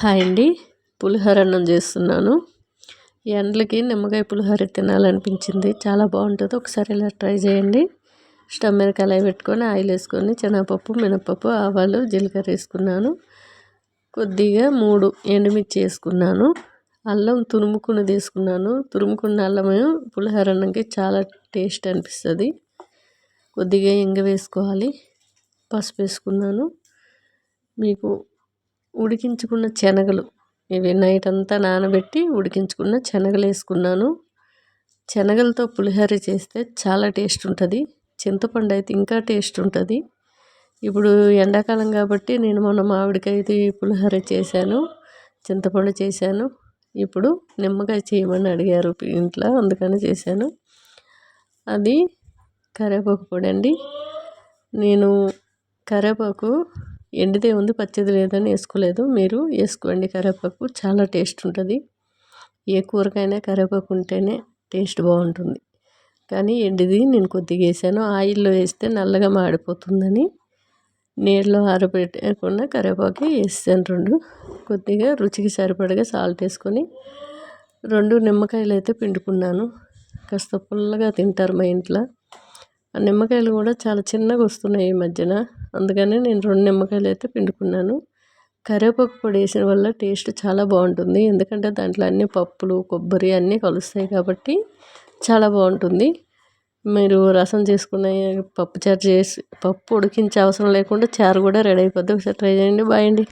Hi అండి. పులిహోర అన్నం చేస్తున్నాను. ఎండలకి నిమ్మకాయ పులిహోర తినాలనిపించింది. చాలా బాగుంటుంది. ఒకసారి ఇలా ట్రై చేయండి. స్టవ్ మీద కళాయి పెట్టుకొని ఆయిల్ వేసుకొని శనగపప్పు మినపప్పు ఆవాలు జీలకర్ర వేసుకున్నాను. కొద్దిగా మూడు ఎండుమిర్చి వేసుకున్నాను. అల్లం తురుముకుని తీసుకున్నాను. తురుముకున్న అల్లం పులిహోర అన్నంకి చాలా టేస్ట్ అనిపిస్తుంది. కొద్దిగా ఎంగ వేసుకోవాలి. పసుపు వేసుకున్నాను. మీకు ఉడికించుకున్న శనగలు. ఇవి నైట్ అంతా నానబెట్టి ఉడికించుకున్న శనగలు వేసుకున్నాను. శనగలతో పులిహోర చేస్తే చాలా టేస్ట్ ఉంటుంది. చింతపండు అయితే ఇంకా టేస్ట్ ఉంటుంది. ఇప్పుడు ఎండాకాలం కాబట్టి నేను మొన్న మామిడికాయది పులిహోర చేశాను. చింతపండు చేశాను. ఇప్పుడు నిమ్మకాయ చేయమని అడిగారు ఇంట్లో అందుకని చేశాను. అది కరివేపాకు పొడి అండి. నేను కరివేపాకు ఎండితే ఉంది పచ్చిది లేదని వేసుకోలేదు. మీరు వేసుకోండి. కరివేపాకు చాలా టేస్ట్ ఉంటుంది. ఏ కూరకైనా కరివేపాకు ఉంటేనే టేస్ట్ బాగుంటుంది. కానీ ఎండిది నేను కొద్దిగా వేసాను. ఆయిల్లో వేస్తే నల్లగా మాడిపోతుందని నీళ్ళలో ఆరబెట్టకుండా కరివేపాకు వేసాను రెండు. కొద్దిగా రుచికి సరిపడగా సాల్ట్ వేసుకొని రెండు నిమ్మకాయలు అయితే పిండుకున్నాను. కాస్త పుల్లగా తింటారు మా ఇంట్లో. ఆ నిమ్మకాయలు కూడా చాలా చిన్నగా వస్తున్నాయి ఈ మధ్యన. అందుకని నేను రెండు నిమ్మకాయలు అయితే పిండుకున్నాను. కరివేపాకు పొడి వేసిన వల్ల టేస్ట్ చాలా బాగుంటుంది. ఎందుకంటే దాంట్లో అన్ని పప్పులు కొబ్బరి అన్నీ కలుస్తాయి కాబట్టి చాలా బాగుంటుంది. మీరు రసం చేసుకున్న పప్పు చారు చేసి పప్పు ఉడికించే అవసరం లేకుండా చారు కూడా రెడీ అయిపోద్ది. ఒకసారి ట్రై చేయండి. బాయ్ అండి.